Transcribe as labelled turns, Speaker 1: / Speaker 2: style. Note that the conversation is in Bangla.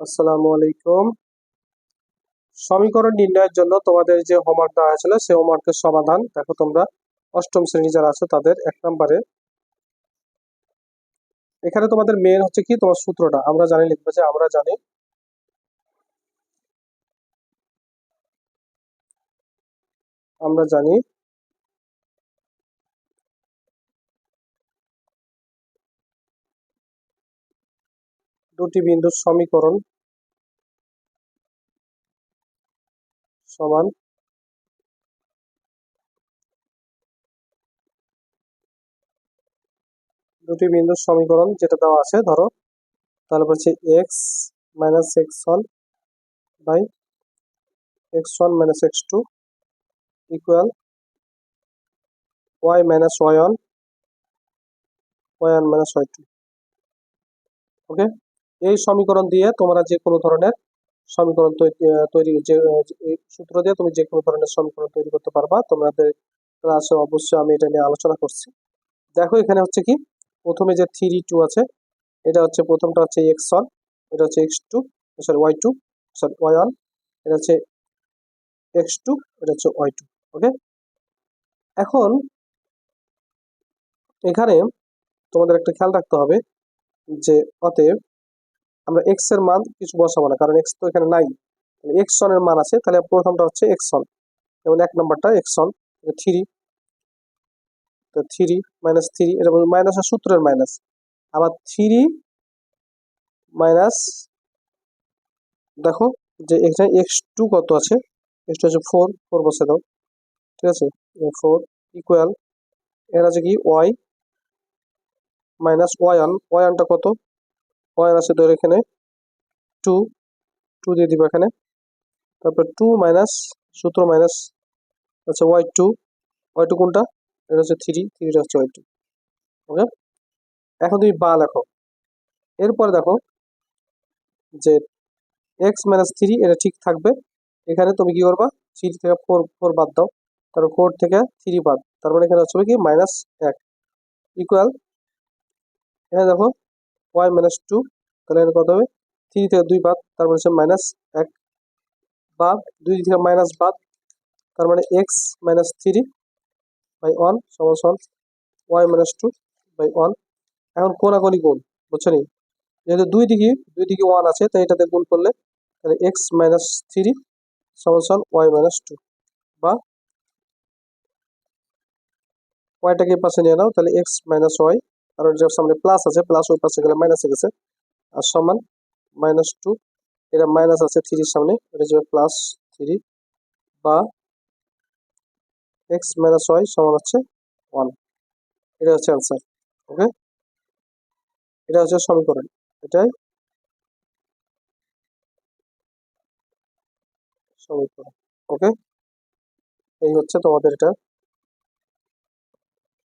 Speaker 1: আসসালামু আলাইকুম। সমীকরণ নির্ণয়ের জন্য তোমাদের যে হোমওয়ার্ক দেওয়া হয়েছিল সেই হোমওয়ার্কের সমাধান দেখো তোমরা। অষ্টম শ্রেণি যারা আছে, তাদের এক নম্বরে। এখানে তোমাদের মেন হচ্ছে কি? তোমার সূত্রটা। আমরা জানি লিখবে যে, আমরা জানি আমরা জানি দুটি বিন্দুর সমীকরণ সমান দুটি বিন্দুর সমীকরণ যেটা দেওয়া আছে, ধরো। তাহলে বলছে x minus x one by x one minus x two equal y minus y one y one minus y two okay এই সমীকরণ দিয়ে তোমরা যে কোনো ধরনের সমীকরণ তৈরি যে সূত্র দিয়ে তুমি যে কোনো ধরনের সমীকরণ তৈরি করতে পারবা। তোমাদের ক্লাসে অবশ্যই আমি এটা নিয়ে আলোচনা করছি। দেখো এখানে হচ্ছে কি, প্রথমে যে থ্রি টু আছে, এটা হচ্ছে প্রথমটা হচ্ছে এক্স ওয়ান এটা হচ্ছে x two sorry y two sorry y one এটা হচ্ছে এক্স টু এটা হচ্ছে ওয়াই টু ওকে এখন এখানে তোমাদের একটা খেয়াল রাখতে হবে যে অতএব আমরা এক্সের মান কিছু বসাবো না, কারণ এক্স তো এখানে নাই। এক্সের মান আছে, তাহলে প্রথমটা হচ্ছে এক্স ওয়ান যেমন এক নম্বরটা এক্স ওয়ান থ্রি তো থ্রি মাইনাস থ্রি এটা মাইনাস সূত্রের মাইনাস আবার থ্রি মাইনাস দেখো যে এখানে এক্স টু কত আছে? এক্স টু হচ্ছে ফোর ফোর বসে দাও। ঠিক আছে? ফোর ইকুয়াল এর আছে কি? Y minus y one y ওয়ানটা কত? ওয়ান আছে ধর এখানে। টু টু দিয়ে দিব এখানে। তারপর টু মাইনাস সূত্র মাইনাস আচ্ছা ওয়াই টু ওয়াই টু কোনটা? এটা হচ্ছে থ্রি থ্রিটা হচ্ছে ওয়াই টু ওকে এখন তুমি বা লেখো। এরপর দেখো যে এক্স মাইনাস থ্রি এটা ঠিক থাকবে। এখানে তুমি কি করবা? থ্রি থেকে ফোর ফোর বাদ দাও। তারপর ফোর থেকে থ্রি বাদ। তার মানে এখানে হচ্ছে কি? মাইনাস এক। ইকুয়াল এখানে দেখো ওয়াই মাইনাস টু তাহলে এখানে কত হবে? থ্রি থেকে দুই বাদ, তার মানে হচ্ছে মাইনাস এক বাদ, দুই থেকে মাইনাস বাদ, তার মানে x minus three by one সমান সমান y minus two by one এখন কোনাকোনি গুণ, বুঝছ নি? যেহেতু দুই দিকে দুই দিকে ওয়ান আছে, তাই এটাতে গুণ করলে তাহলে এক্স মাইনাস থ্রি সমান সমান ওয়াই মাইনাস টু বা ওয়াইটাকে পাশে নিয়ে নাও, তাহলে এক্স মাইনাস ওয়াই কারণ যার সামনে প্লাস আছে প্লাস ওই পাশে গেলে মাইনাসে গেছে। আর সমান মাইনাস টু এটা মাইনাস আছে থ্রির সামনে, এটা যাবে প্লাস থ্রি বা এক্স মাইনাস ওয়াই সমান হচ্ছে ওয়ান এটা হচ্ছে অ্যান্সার ওকে এটা হচ্ছে সমীকরণ, এটাই সমীকরণ ওকে এই হচ্ছে তোমাদের এটা